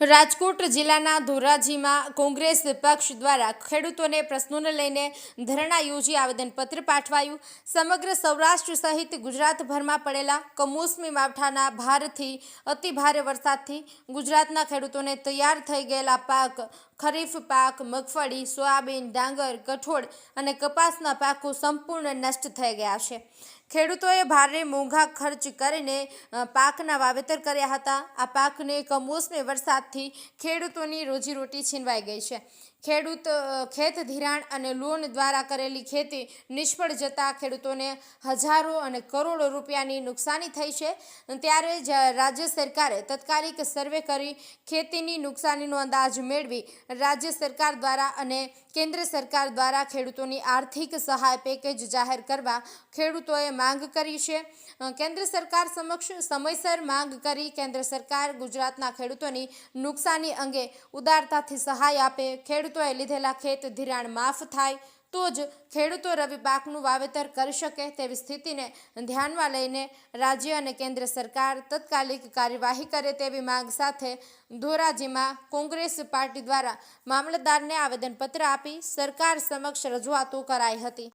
રાજકોટ જિલ્લાના ધોરાજીમાં કોંગ્રેસ પક્ષ દ્વારા ખેડૂતોને પ્રશ્નોને લઈને ધરણા યોજી આવેદનપત્ર પાઠવાયું. સમગ્ર સૌરાષ્ટ્ર સહિત ગુજરાતભરમાં પડેલા કમોસમી માવઠાના ભારથી અતિ ભારે વરસાદથી ગુજરાતના ખેડૂતોને તૈયાર થઈ ગયેલા પાક, ખરીફ પાક, મગફળી, સોયાબીન, ડાંગર, કઠોળ અને કપાસના પાકો સંપૂર્ણ નષ્ટ થઈ ગયા છે. ખેડૂતોએ ભારે મોંઘા ખર્ચ કરીને પાકના વાવેતર કર્યા હતા. આ પાકને કમોસમી વરસાદથી ખેડૂતોની રોજીરોટી છીનવાઈ ગઈ છે. ખેડૂત ખેત ધિરાણ અને લોન દ્વારા કરેલી ખેતી નિષ્ફળ જતા ખેડૂતોને હજારો અને કરોડો રૂપિયાની નુકસાની થઈ છે. ત્યારે રાજ્ય સરકારે તત્કાલિક સર્વે કરી ખેતીની નુકસાનીનો અંદાજ મેળવી રાજ્ય સરકાર દ્વારા અને કેન્દ્ર સરકાર દ્વારા ખેડૂતોની આર્થિક સહાય પેકેજ જાહેર કરવા ખેડૂતોએ માંગ કરી છે. કેન્દ્ર સરકાર સમક્ષ સમયસર માંગ કરી કેન્દ્ર સરકાર ગુજરાતના ખેડૂતોની નુકસાની અંગે ઉદારતાથી સહાય આપે. ખેડૂતોએ લીધેલા ખેત ધિરાણ માફ થાય તો જ ખેડૂતો રવિ પાકનું વાવેતર કરી શકે તેવી સ્થિતિને ધ્યાનમાં લઈને રાજ્ય અને કેન્દ્ર સરકાર તત્કાલિક કાર્યવાહી કરે તેવી માંગ સાથે ધોરાજીમાં કોંગ્રેસ પાર્ટી દ્વારા મામલતદારને આવેદનપત્ર આપી સરકાર સમક્ષ રજૂઆતો કરાઈ હતી.